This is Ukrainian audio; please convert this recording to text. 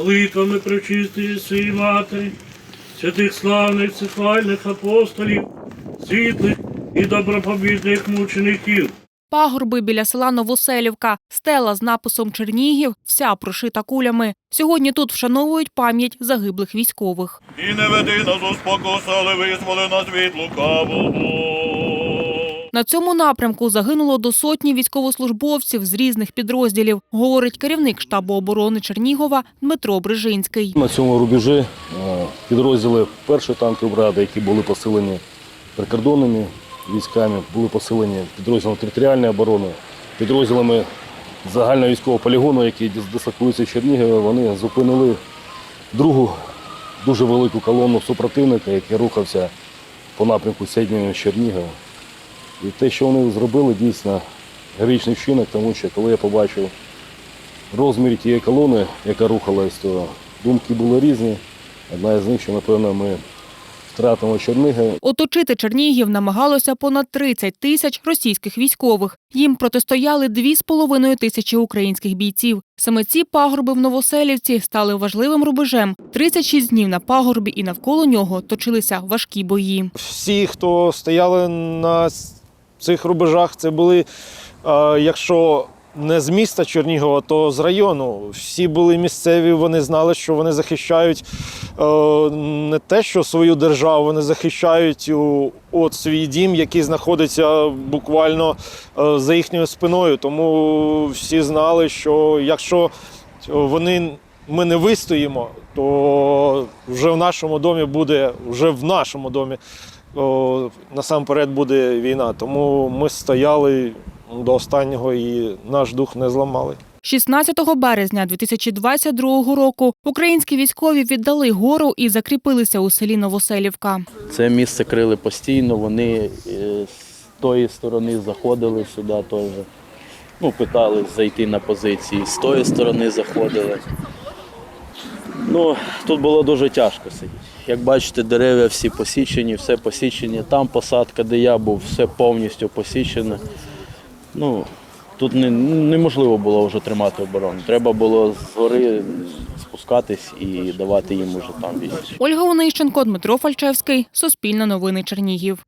молитвами пречистої своєї матері, святих славних цихвальних апостолів, світлих і добропобітних мучеників. Пагорби біля села Новоселівка, стела з написом Чернігів, вся прошита кулями. Сьогодні тут вшановують пам'ять загиблих військових. І не веди нас у спокус, але визволи нас від лукавого. На цьому напрямку загинуло до сотні військовослужбовців з різних підрозділів, говорить керівник штабу оборони Чернігова Дмитро Брижинський. На цьому рубежі е, підрозділи першої танкової бригади, які були посилені прикордонними військами, були посилені підрозділами територіальної оборони, підрозділами загального військового полігону, які дис- дислокуються в Чернігові, вони зупинили другу дуже велику колону супротивника, який рухався по напрямку Сєднього Чернігова. І те, що вони зробили, дійсно героїчний вчинок, тому що коли я побачив розмір тієї колони, яка рухалась, то думки були різні. Одна з них, що, напевно, ми втратимо Чернігів. Оточити Чернігів намагалося понад 30 тисяч російських військових. Їм протистояли 2,5 тисячі українських бійців. Саме ці пагорби в Новоселівці стали важливим рубежем. 36 днів на пагорбі і навколо нього точилися важкі бої. всі, хто стояли на цих рубежах, це були, е, якщо не з міста Чернігова, то з району. Всі були місцеві, вони знали, що вони захищають е, не те, що свою державу, вони захищають от свій дім, який знаходиться буквально е, за їхньою спиною. Тому всі знали, що якщо вони. Ми не вистоїмо, то вже в нашому домі буде, вже в нашому домі о, насамперед буде війна. Тому ми стояли до останнього і наш дух не зламали. 16 березня 2022 року українські військові віддали гору і закріпилися у селі Новоселівка. Це місце крили постійно, вони е, з тої сторони заходили сюди теж. Ну, питались зайти на позиції, з тої сторони заходили. Ну, тут було дуже тяжко сидіти. Як бачите, дерев'я всі посічені, все посічені. Там посадка, де я був, все повністю посічене. Ну, тут не, неможливо було вже тримати оборону. Треба було згори спускатись і давати їм уже там бій. Ольга Онищенко, Дмитро Фальчевський, Суспільне новини Чернігів.